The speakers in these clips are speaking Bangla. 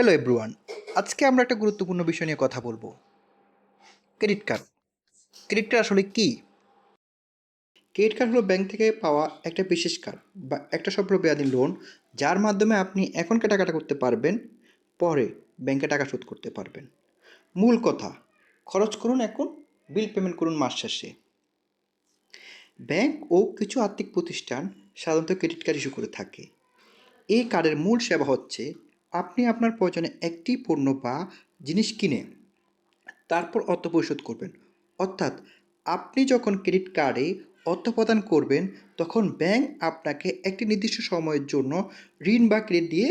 হ্যালো এভরিওয়ান আজকে আমরা একটা গুরুত্বপূর্ণ বিষয় নিয়ে কথা বলব। ক্রেডিট কার্ড ক্রেডিট কার্ড আসলে কি? ক্রেডিট কার্ড হলো ব্যাংক থেকে পাওয়া একটা বিশেষ কার্ড বা একটা স্বল্পমেয়াদী লোন যার মাধ্যমে আপনি এখন কেনাকাটা করতে পারবেন, পরে ব্যাংকে টাকা শোধ করতে পারবেন। মূল কথা, খরচ করুন এখন বিল পেমেন্ট করুন মাস শেষে। ব্যাংক ও কিছু আর্থিক প্রতিষ্ঠান সাধারণত ক্রেডিট কার্ড ইস্যু করে থাকে। এই কার্ডের মূল সেবা হচ্ছে আপনি আপনার প্রয়োজনে একটি পণ্য বা জিনিস কিনে তারপর অর্থ পরিশোধ করবেন। অর্থাৎ আপনি যখন ক্রেডিট কার্ডে অর্থ প্রদান করবেন, তখন ব্যাংক আপনাকে একটি নির্দিষ্ট সময়ের জন্য ঋণ বা ক্রেডিট দিয়ে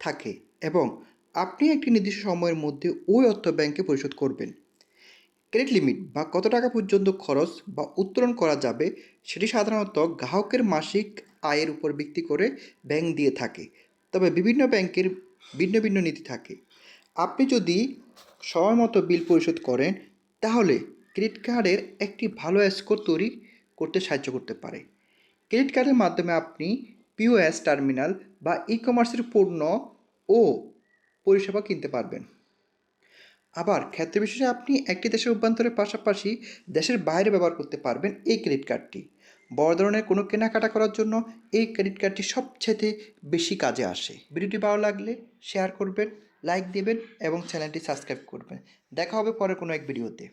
থাকে এবং আপনি একটি নির্দিষ্ট সময়ের মধ্যে ওই অর্থ ব্যাংকে পরিশোধ করবেন। ক্রেডিট লিমিট বা কত টাকা পর্যন্ত খরচ বা উত্তোলন করা যাবে, সেটি সাধারণত গ্রাহকের মাসিক আয়ের উপর ভিত্তি করে ব্যাংক দিয়ে থাকে। তবে বিভিন্ন ব্যাংকের ভিন্ন ভিন্ন নীতি থাকে। আপনি যদি সময় মতো বিল পরিশোধ করেন, তাহলে ক্রেডিট কার্ডের একটি ভালো স্কোর তৈরি করতে সাহায্য করতে পারে। ক্রেডিট কার্ডের মাধ্যমে আপনি পিওএস টার্মিনাল বা ই কমার্সের পণ্য ও পরিষেবা কিনতে পারবেন। আবার ক্ষেত্র বিশেষে আপনি একটি দেশের অভ্যন্তরের পাশাপাশি দেশের বাইরে ব্যবহার করতে পারবেন এই ক্রেডিট কার্ডটি। বড় ধরনের কোনো কেনাকাটা করার জন্য এই ক্রেডিট কার্ডটি সবচেয়ে বেশি কাজে আসে। ভিডিওটি ভালো লাগলে শেয়ার করবেন, লাইক দেবেন এবং চ্যানেলটি সাবস্ক্রাইব করবেন। দেখা হবে পরে কোনো এক ভিডিওতে।